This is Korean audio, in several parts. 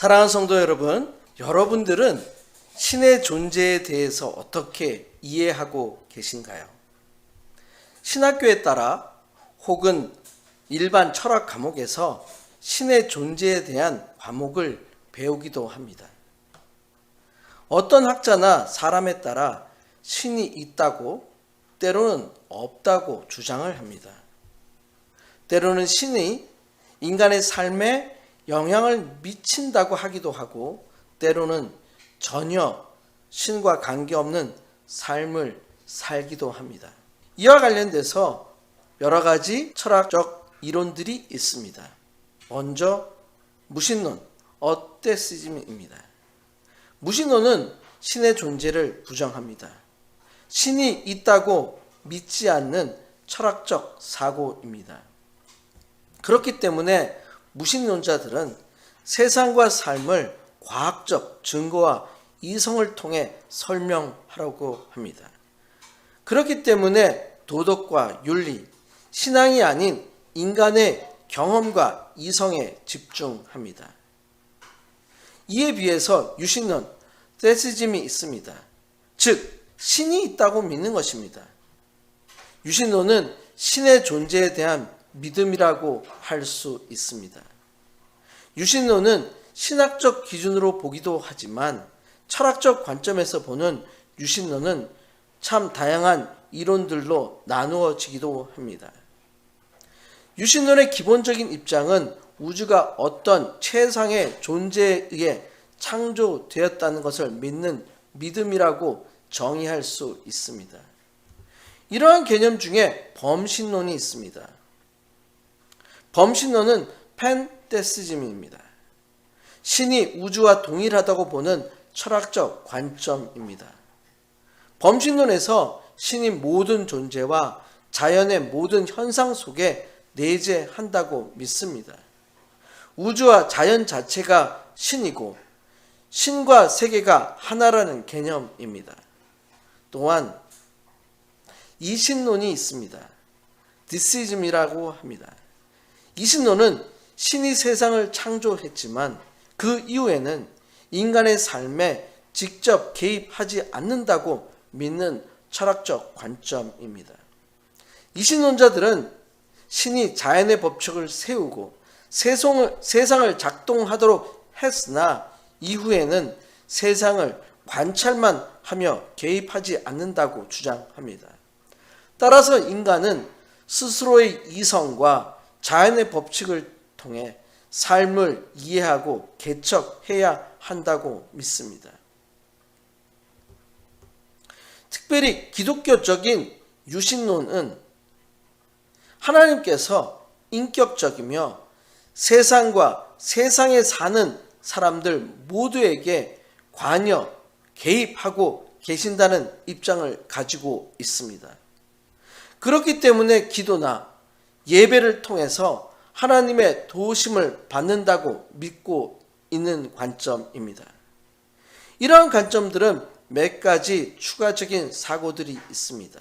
사랑하는 성도 여러분, 여러분들은 신의 존재에 대해서 어떻게 이해하고 계신가요? 신학교에 따라 혹은 일반 철학 과목에서 신의 존재에 대한 과목을 배우기도 합니다. 어떤 학자나 사람에 따라 신이 있다고 때로는 없다고 주장을 합니다. 때로는 신이 인간의 삶에 영향을 미친다고 하기도 하고 때로는 전혀 신과 관계없는 삶을 살기도 합니다. 이와 관련돼서 여러 가지 철학적 이론들이 있습니다. 먼저 무신론, 어테시즘입니다. 무신론은 신의 존재를 부정합니다. 신이 있다고 믿지 않는 철학적 사고입니다. 그렇기 때문에 무신론자들은 세상과 삶을 과학적 증거와 이성을 통해 설명하라고 합니다. 그렇기 때문에 도덕과 윤리, 신앙이 아닌 인간의 경험과 이성에 집중합니다. 이에 비해서 유신론, 테시즘이 있습니다. 즉, 신이 있다고 믿는 것입니다. 유신론은 신의 존재에 대한 믿음이라고 할 수 있습니다. 유신론은 신학적 기준으로 보기도 하지만 철학적 관점에서 보는 유신론은 참 다양한 이론들로 나누어지기도 합니다. 유신론의 기본적인 입장은 우주가 어떤 최상의 존재에 의해 창조되었다는 것을 믿는 믿음이라고 정의할 수 있습니다. 이러한 개념 중에 범신론이 있습니다. 범신론은 펜 테시즘입니다. 신이 우주와 동일하다고 보는 철학적 관점입니다. 범신론에서 신이 모든 존재와 자연의 모든 현상 속에 내재한다고 믿습니다. 우주와 자연 자체가 신이고 신과 세계가 하나라는 개념입니다. 또한 이신론이 있습니다. 디시즘이라고 합니다. 이신론은 신이 세상을 창조했지만 그 이후에는 인간의 삶에 직접 개입하지 않는다고 믿는 철학적 관점입니다. 이신론자들은 신이 자연의 법칙을 세우고 세상을, 작동하도록 했으나 이후에는 세상을 관찰만 하며 개입하지 않는다고 주장합니다. 따라서 인간은 스스로의 이성과 자연의 법칙을 통해 삶을 이해하고 개척해야 한다고 믿습니다. 특별히 기독교적인 유신론은 하나님께서 인격적이며 세상과 세상에 사는 사람들 모두에게 관여, 개입하고 계신다는 입장을 가지고 있습니다. 그렇기 때문에 기도나 예배를 통해서 하나님의 도우심을 받는다고 믿고 있는 관점입니다. 이러한 관점들은 몇 가지 추가적인 사고들이 있습니다.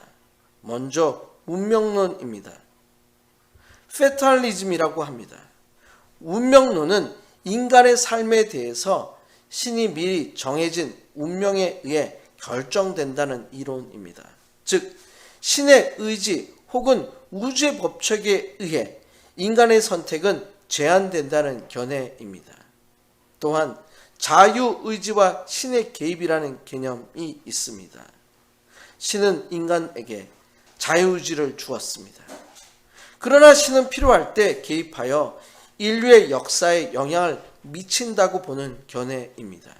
먼저 운명론입니다. 페탈리즘이라고 합니다. 운명론은 인간의 삶에 대해서 신이 미리 정해진 운명에 의해 결정된다는 이론입니다. 즉, 신의 의지 혹은 우주의 법칙에 의해 인간의 선택은 제한된다는 견해입니다. 또한 자유의지와 신의 개입이라는 개념이 있습니다. 신은 인간에게 자유의지를 주었습니다. 그러나 신은 필요할 때 개입하여 인류의 역사에 영향을 미친다고 보는 견해입니다.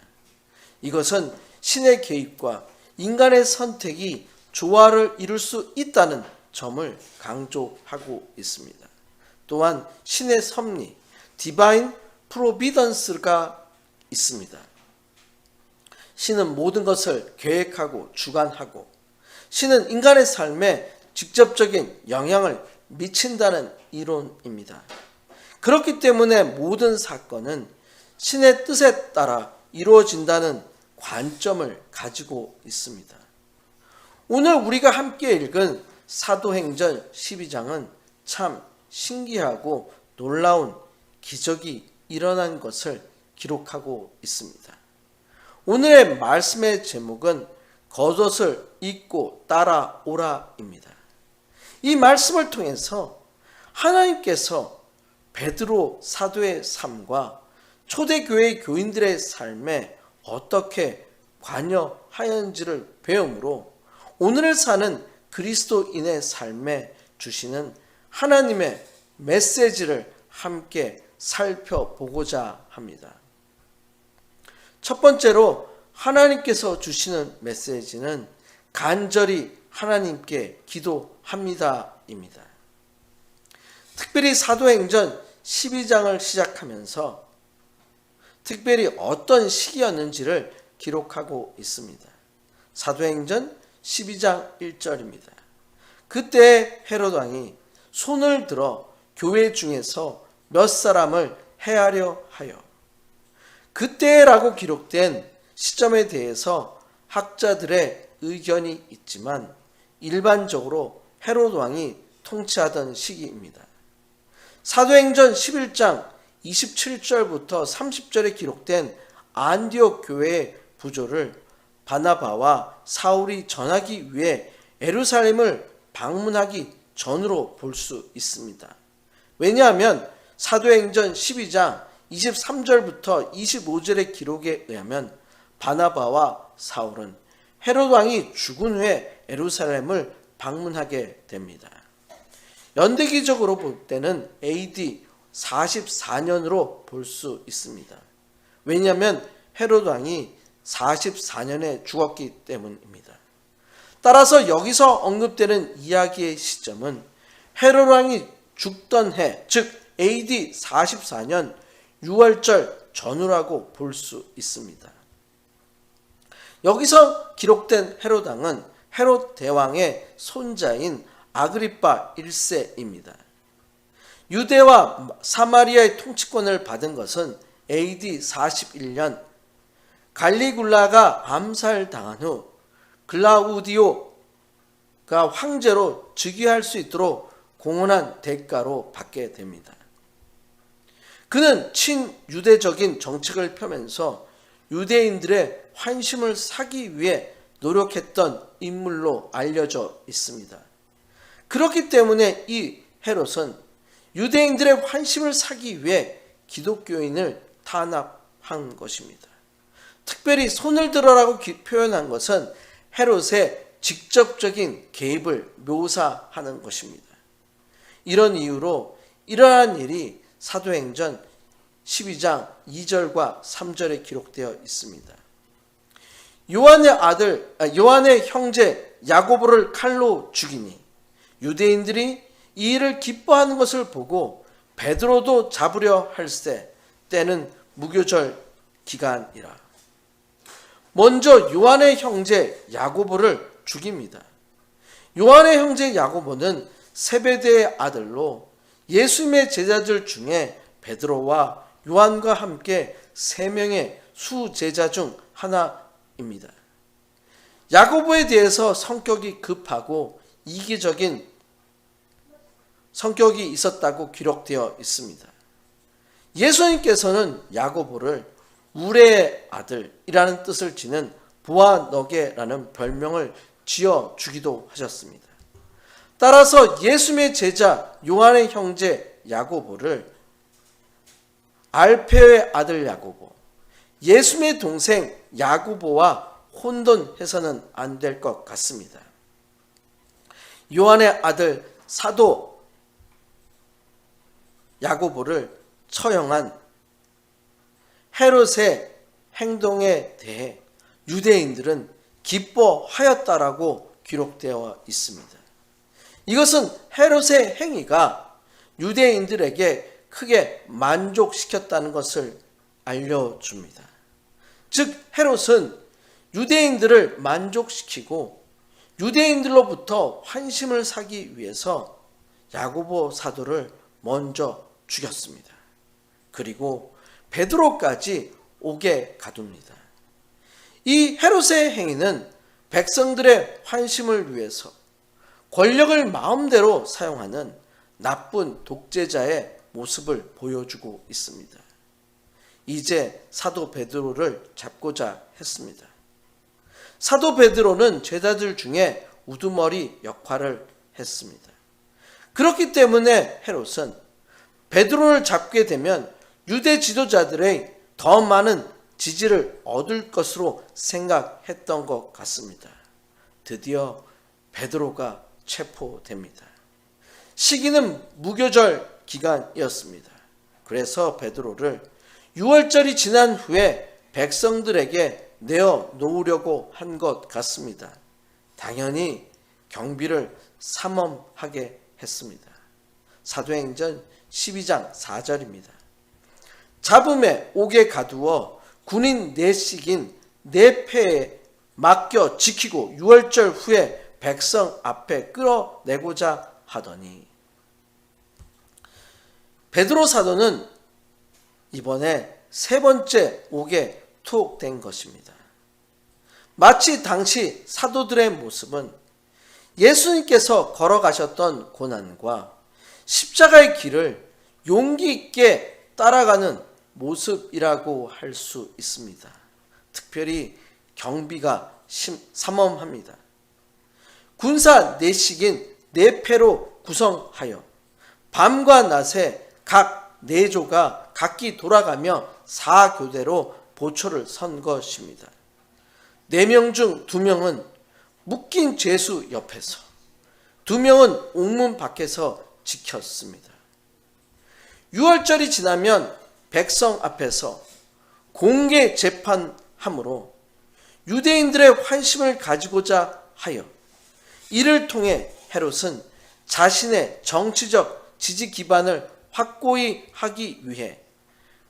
이것은 신의 개입과 인간의 선택이 조화를 이룰 수 있다는 점을 강조하고 있습니다. 또한 신의 섭리, 디바인 프로비던스가 있습니다. 신은 모든 것을 계획하고 주관하고 신은 인간의 삶에 직접적인 영향을 미친다는 이론입니다. 그렇기 때문에 모든 사건은 신의 뜻에 따라 이루어진다는 관점을 가지고 있습니다. 오늘 우리가 함께 읽은 사도행전 12장은 참 신기하고 놀라운 기적이 일어난 것을 기록하고 있습니다. 오늘의 말씀의 제목은 겉옷을 입고 따라오라입니다. 이 말씀을 통해서 하나님께서 베드로 사도의 삶과 초대교회 교인들의 삶에 어떻게 관여하였는지를 배움으로 오늘을 사는 그리스도인의 삶에 주시는 하나님의 메시지를 함께 살펴보고자 합니다. 첫 번째로 하나님께서 주시는 메시지는 간절히 하나님께 기도합니다입니다. 특별히 사도행전 12장을 시작하면서 특별히 어떤 시기였는지를 기록하고 있습니다. 사도행전 12장 1절입니다. 그때 헤롯 왕이 손을 들어 교회 중에서 몇 사람을 해하려 하여 그때라고 기록된 시점에 대해서 학자들의 의견이 있지만 일반적으로 헤롯 왕이 통치하던 시기입니다. 사도행전 11장 27절부터 30절에 기록된 안디옥 교회의 부조를 바나바와 사울이 전하기 위해 에루살렘을 방문하기 전으로 볼 수 있습니다. 왜냐하면 사도행전 12장 23절부터 25절의 기록에 의하면 바나바와 사울은 헤롯 왕이 죽은 후에 에루살렘을 방문하게 됩니다. 연대기적으로 볼 때는 AD 44년으로 볼 수 있습니다. 왜냐하면 헤롯 왕이 44년에 죽었기 때문입니다. 따라서 여기서 언급되는 이야기의 시점은 헤롯 왕이 죽던 해, 즉 AD 44년 6월절 전후라고 볼 수 있습니다. 여기서 기록된 헤롯 왕은 헤롯 대왕의 손자인 아그리파 1세입니다. 유대와 사마리아의 통치권을 받은 것은 AD 41년 갈리굴라가 암살당한 후 글라우디오가 황제로 즉위할 수 있도록 공헌한 대가로 받게 됩니다. 그는 친유대적인 정책을 펴면서 유대인들의 환심을 사기 위해 노력했던 인물로 알려져 있습니다. 그렇기 때문에 이 헤롯은 유대인들의 환심을 사기 위해 기독교인을 탄압한 것입니다. 특별히 손을 들어라고 표현한 것은 헤롯의 직접적인 개입을 묘사하는 것입니다. 이런 이유로 이러한 일이 사도행전 12장 2절과 3절에 기록되어 있습니다. 요한의 아들 아, 요한의 형제 야고보를 칼로 죽이니 유대인들이 이 일을 기뻐하는 것을 보고 베드로도 잡으려 할세 때는 무교절 기간이라. 먼저 요한의 형제 야고보를 죽입니다. 요한의 형제 야고보는 세베대의 아들로 예수님의 제자들 중에 베드로와 요한과 함께 세 명의 수제자 중 하나입니다. 야고보에 대해서 성격이 급하고 이기적인 성격이 있었다고 기록되어 있습니다. 예수님께서는 야고보를 우레의 아들이라는 뜻을 지는 부하너게라는 별명을 지어 주기도 하셨습니다. 따라서 예수님의 제자 요한의 형제 야고보를 알페의 아들 야고보, 예수님의 동생 야고보와 혼돈해서는 안 될 것 같습니다. 요한의 아들 사도 야고보를 처형한 헤롯의 행동에 대해 유대인들은 기뻐하였다라고 기록되어 있습니다. 이것은 헤롯의 행위가 유대인들에게 크게 만족시켰다는 것을 알려줍니다. 즉, 헤롯은 유대인들을 만족시키고 유대인들로부터 환심을 사기 위해서 야고보 사도를 먼저 죽였습니다. 그리고 베드로까지 오게 가둡니다. 이 헤롯의 행위는 백성들의 환심을 위해서 권력을 마음대로 사용하는 나쁜 독재자의 모습을 보여주고 있습니다. 이제 사도 베드로를 잡고자 했습니다. 사도 베드로는 제자들 중에 우두머리 역할을 했습니다. 그렇기 때문에 헤롯은 베드로를 잡게 되면 유대 지도자들의 더 많은 지지를 얻을 것으로 생각했던 것 같습니다. 드디어 베드로가 체포됩니다. 시기는 무교절 기간이었습니다. 그래서 베드로를 6월절이 지난 후에 백성들에게 내어 놓으려고 한 것 같습니다. 당연히 경비를 삼엄하게 했습니다. 사도행전 12장 4절입니다. 잡음에 옥에 가두어 군인 네식인 네패에 맡겨 지키고 6월절 후에 백성 앞에 끌어내고자 하더니 베드로 사도는 이번에 세 번째 옥에 투옥된 것입니다. 마치 당시 사도들의 모습은 예수님께서 걸어가셨던 고난과 십자가의 길을 용기 있게 따라가는 모습이라고 할 수 있습니다. 특별히 경비가 심, 삼엄합니다. 군사 네식인 네패로 구성하여 밤과 낮에 각 네조가 각기 돌아가며 사교대로 보초를 선 것입니다. 네 명 중 두 명은 묶인 죄수 옆에서 두 명은 옥문 밖에서 지켰습니다. 6월절이 지나면 백성 앞에서 공개 재판함으로 유대인들의 환심을 가지고자 하여 이를 통해 헤롯은 자신의 정치적 지지 기반을 확고히 하기 위해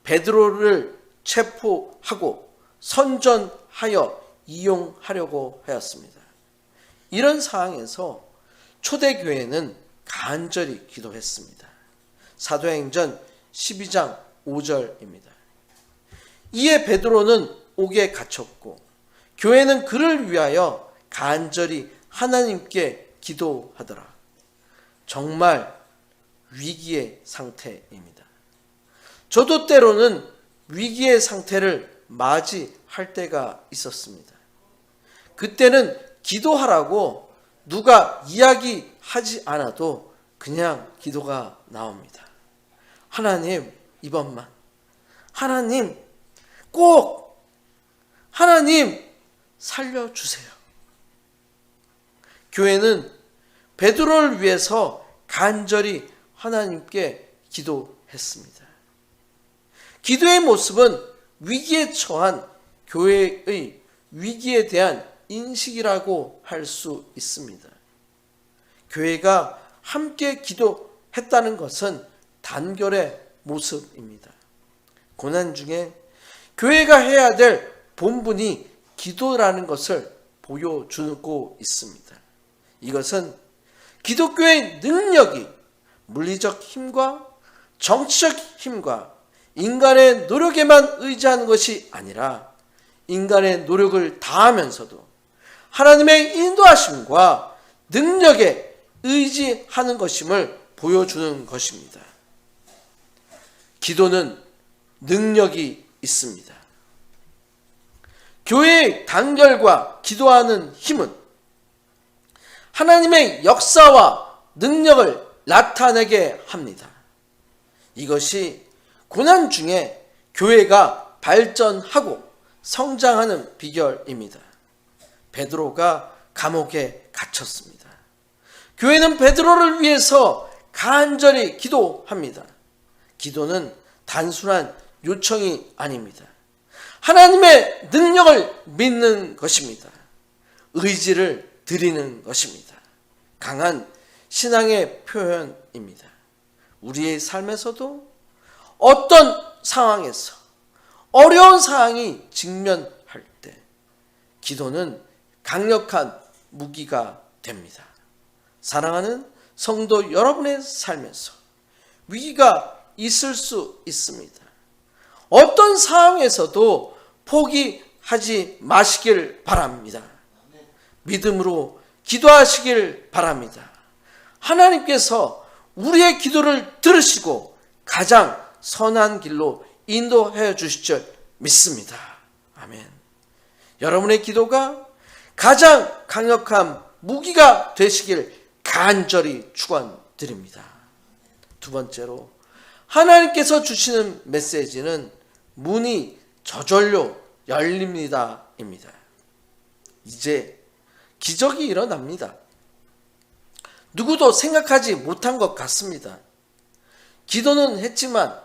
베드로를 체포하고 선전하여 이용하려고 하였습니다. 이런 상황에서 초대교회는 간절히 기도했습니다. 사도행전 12장 5절입니다. 이에 베드로는 옥에 갇혔고 교회는 그를 위하여 간절히 하나님께 기도하더라. 정말 위기의 상태입니다. 저도 때로는 위기의 상태를 맞이할 때가 있었습니다. 그때는 기도하라고 누가 이야기하지 않아도 그냥 기도가 나옵니다. 하나님, 이번만. 하나님, 꼭! 하나님, 살려주세요. 교회는 베드로를 위해서 간절히 하나님께 기도했습니다. 기도의 모습은 위기에 처한 교회의 위기에 대한 인식이라고 할 수 있습니다. 교회가 함께 기도했다는 것은 단결의 모습입니다. 고난 중에 교회가 해야 될 본분이 기도라는 것을 보여주고 있습니다. 이것은 기독교의 능력이 물리적 힘과 정치적 힘과 인간의 노력에만 의지하는 것이 아니라 인간의 노력을 다하면서도 하나님의 인도하심과 능력에 의지하는 것임을 보여주는 것입니다. 기도는 능력이 있습니다. 교회의 단결과 기도하는 힘은 하나님의 역사와 능력을 나타내게 합니다. 이것이 고난 중에 교회가 발전하고 성장하는 비결입니다. 베드로가 감옥에 갇혔습니다. 교회는 베드로를 위해서 간절히 기도합니다. 기도는 단순한 요청이 아닙니다. 하나님의 능력을 믿는 것입니다. 의지를 드리는 것입니다. 강한 신앙의 표현입니다. 우리의 삶에서도 어떤 상황에서 어려운 상황이 직면할 때 기도는 강력한 무기가 됩니다. 사랑하는 성도 여러분의 삶에서 위기가 있을 수 있습니다. 어떤 상황에서도 포기하지 마시길 바랍니다. 믿음으로 기도하시길 바랍니다. 하나님께서 우리의 기도를 들으시고 가장 선한 길로 인도하여 주실 줄 믿습니다. 아멘. 여러분의 기도가 가장 강력한 무기가 되시길 간절히 축원드립니다. 두 번째로 하나님께서 주시는 메시지는 문이 저절로 열립니다입니다. 이제 기적이 일어납니다. 누구도 생각하지 못한 것 같습니다. 기도는 했지만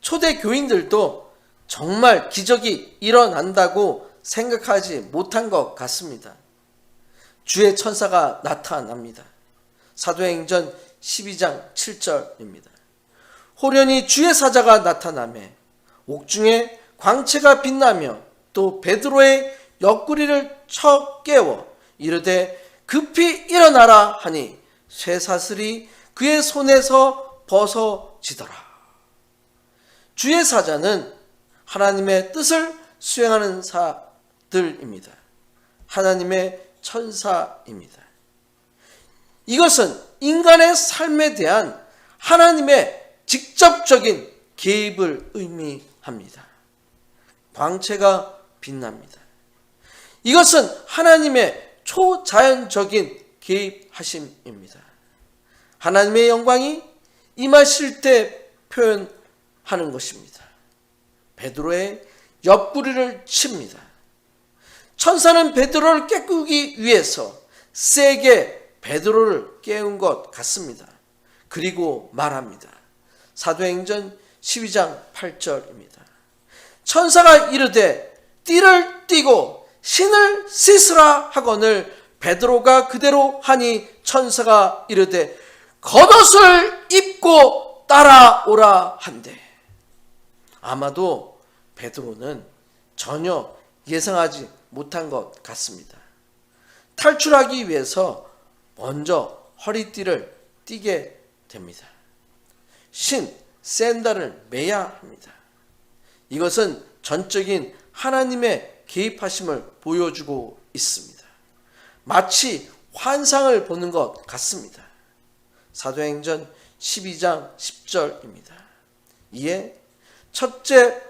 초대 교인들도 정말 기적이 일어난다고 생각하지 못한 것 같습니다. 주의 천사가 나타납니다. 사도행전 12장 7절입니다. 호련히 주의 사자가 나타나매 옥중에 광채가 빛나며 또 베드로의 옆구리를 쳐 깨워 이르되 급히 일어나라 하니 쇠사슬이 그의 손에서 벗어지더라. 주의 사자는 하나님의 뜻을 수행하는 사들입니다. 하나님의 천사입니다. 이것은 인간의 삶에 대한 하나님의 직접적인 개입을 의미합니다. 광채가 빛납니다. 이것은 하나님의 초자연적인 개입하심입니다. 하나님의 영광이 임하실 때 표현하는 것입니다. 베드로의 옆구리를 칩니다. 천사는 베드로를 깨꾸기 위해서 세게 베드로를 깨운 것 같습니다. 그리고 말합니다. 사도행전 12장 8절입니다. 천사가 이르되 띠를 띠고 신을 씻으라 하거늘 베드로가 그대로 하니 천사가 이르되 겉옷을 입고 따라오라 한대. 아마도 베드로는 전혀 예상하지 못한 것 같습니다. 탈출하기 위해서 먼저 허리띠를 띠게 됩니다. 신, 샌달을 매야 합니다. 이것은 전적인 하나님의 개입하심을 보여주고 있습니다. 마치 환상을 보는 것 같습니다. 사도행전 12장 10절입니다. 이에 첫째와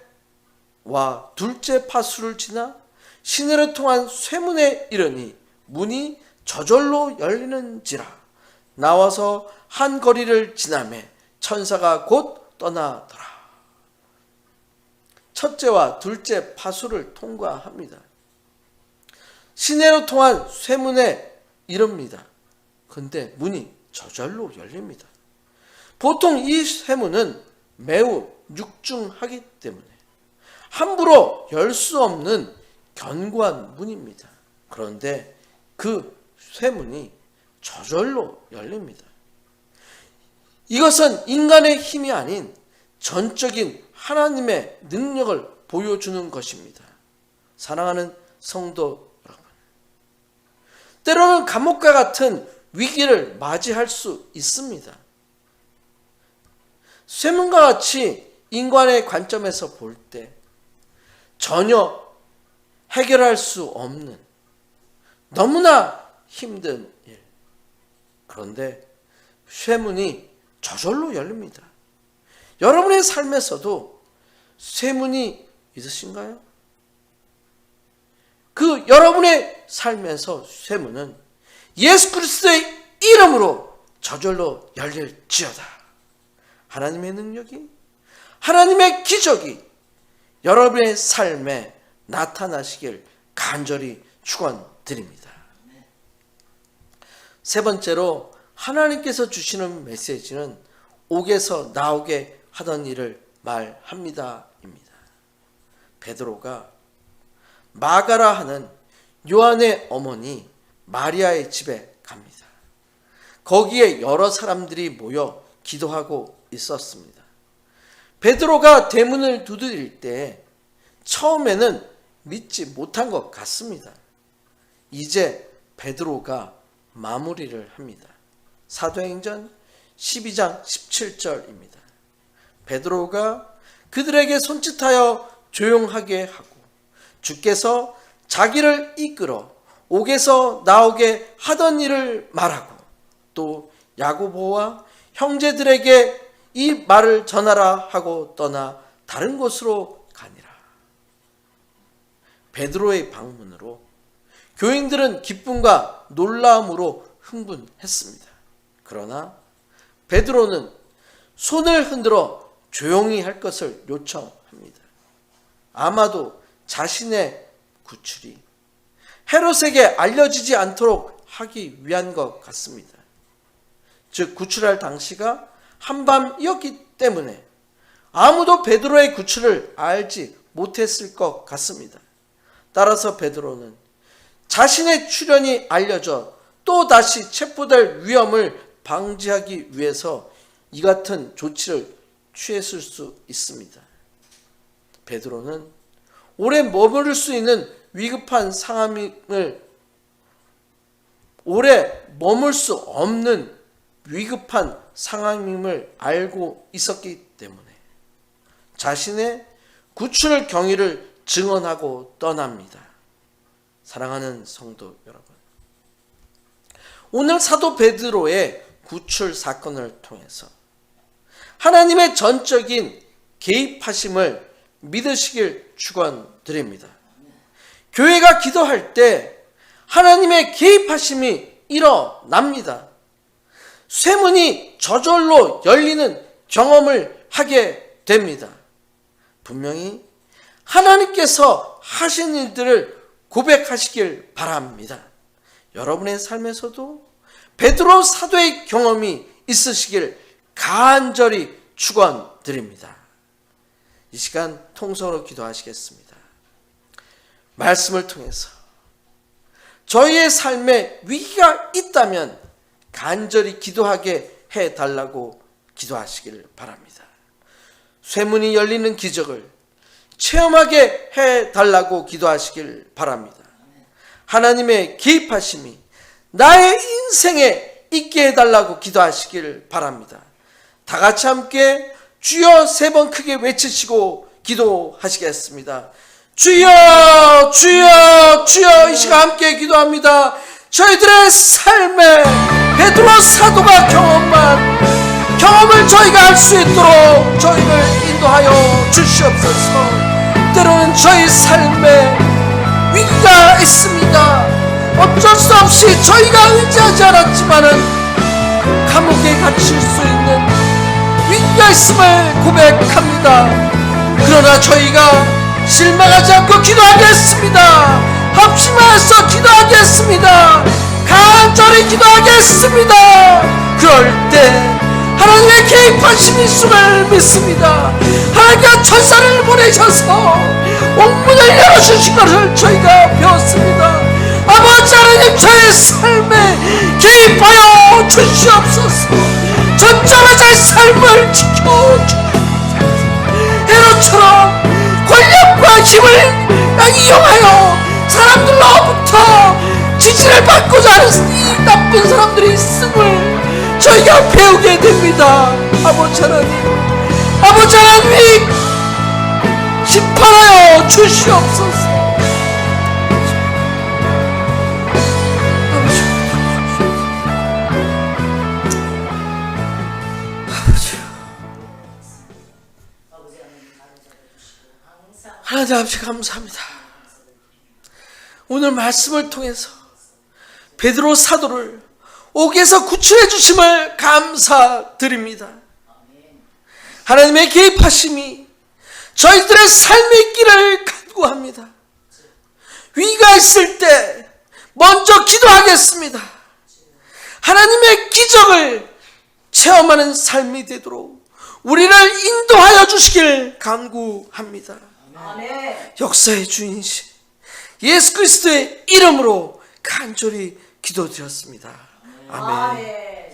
둘째 파수를 지나 시내를 통한 쇠문에 이르니 문이 저절로 열리는지라 나와서 한 거리를 지나매 천사가 곧 떠나더라. 첫째와 둘째 파수를 통과합니다. 시내로 통한 쇠문에 이릅니다. 근데 문이 저절로 열립니다. 보통 이 쇠문은 매우 육중하기 때문에 함부로 열 수 없는 견고한 문입니다. 그런데 그 쇠문이 저절로 열립니다. 이것은 인간의 힘이 아닌 전적인 하나님의 능력을 보여주는 것입니다. 사랑하는 성도 여러분. 때로는 감옥과 같은 위기를 맞이할 수 있습니다. 쇠문과 같이 인간의 관점에서 볼 때 전혀 해결할 수 없는 너무나 힘든 일. 그런데 쇠문이 저절로 열립니다. 여러분의 삶에서도 쇠문이 있으신가요? 그 여러분의 삶에서 쇠문은 예수 그리스도의 이름으로 저절로 열릴지어다. 하나님의 능력이 하나님의 기적이 여러분의 삶에 나타나시길 간절히 축원드립니다. 세 번째로 하나님께서 주시는 메시지는 옥에서 나오게 하던 일을 말합니다입니다. 베드로가 마가라 하는 요한의 어머니 마리아의 집에 갑니다. 거기에 여러 사람들이 모여 기도하고 있었습니다. 베드로가 대문을 두드릴 때 처음에는 믿지 못한 것 같습니다. 이제 베드로가 마무리를 합니다. 사도행전 12장 17절입니다. 베드로가 그들에게 손짓하여 조용하게 하고 주께서 자기를 이끌어 옥에서 나오게 하던 일을 말하고 또 야고보와 형제들에게 이 말을 전하라 하고 떠나 다른 곳으로 가니라. 베드로의 방문으로 교인들은 기쁨과 놀라움으로 흥분했습니다. 그러나 베드로는 손을 흔들어 조용히 할 것을 요청합니다. 아마도 자신의 구출이 헤롯에게 알려지지 않도록 하기 위한 것 같습니다. 즉 구출할 당시가 한밤이었기 때문에 아무도 베드로의 구출을 알지 못했을 것 같습니다. 따라서 베드로는 자신의 출현이 알려져 또 다시 체포될 위험을 방지하기 위해서 이 같은 조치를 취했을 수 있습니다. 베드로는 오래 머무를 수 있는 위급한 상황을 오래 머물 수 없는 위급한 상황임을 알고 있었기 때문에 자신의 구출 경위를 증언하고 떠납니다. 사랑하는 성도 여러분. 오늘 사도 베드로의 구출 사건을 통해서 하나님의 전적인 개입하심을 믿으시길 축원드립니다. 교회가 기도할 때 하나님의 개입하심이 일어납니다. 쇠문이 저절로 열리는 경험을 하게 됩니다. 분명히 하나님께서 하신 일들을 고백하시길 바랍니다. 여러분의 삶에서도 베드로 사도의 경험이 있으시길 간절히 축원드립니다. 이 시간 통성으로 기도하시겠습니다. 말씀을 통해서 저희의 삶에 위기가 있다면 간절히 기도하게 해 달라고 기도하시기를 바랍니다. 쇠문이 열리는 기적을 체험하게 해 달라고 기도하시길 바랍니다. 하나님의 개입하심이 나의 인생에 있게 해 달라고 기도하시길 바랍니다. 다 같이 함께 주여 세 번 크게 외치시고 기도하시겠습니다. 주여 주여 주여 이 시간 함께 기도합니다. 저희들의 삶에 베드로 사도가 경험한 경험을 저희가 할 수 있도록 저희를 인도하여 주시옵소서. 때로는 저희 삶에 위기가 있습니다. 어쩔 수 없이 저희가 의지하지 않았지만은 감옥에 갇힐 수 있는 위기가 있음을 고백합니다. 그러나 저희가 실망하지 않고 기도하겠습니다. 합심하여서 기도하겠습니다. 간절히 기도하겠습니다. 그럴 때 하나님의 개입하심이 있음을 믿습니다. 하나님께서 천사를 보내셔서 옥문을 열어주신 것을 저희가 배웠습니다. 아버지 하나님 저의 삶에 개입하여 주시옵소서. 전적으로 삶을 지켜주옵소서. 헤롯처럼 권력과 힘을 이용하여 사람들로부터 지지를 받고자 하는 이 나쁜 사람들이 있음을 저희가 배우게 됩니다. 아버지 하나님 아버지 하나님 심판하여 주시옵소서 하나님 아버지 감사합니다. 오늘 말씀을 통해서 베드로 사도를 옥에서 구출해 주심을 감사드립니다. 하나님의 개입하심이 저희들의 삶의 길을 간구합니다. 위가 있을 때 먼저 기도하겠습니다. 하나님의 기적을 체험하는 삶이 되도록 우리를 인도하여 주시길 간구합니다. 역사의 주인이신 예수 그리스도의 이름으로 간절히 기도드렸습니다. 아멘. 아멘.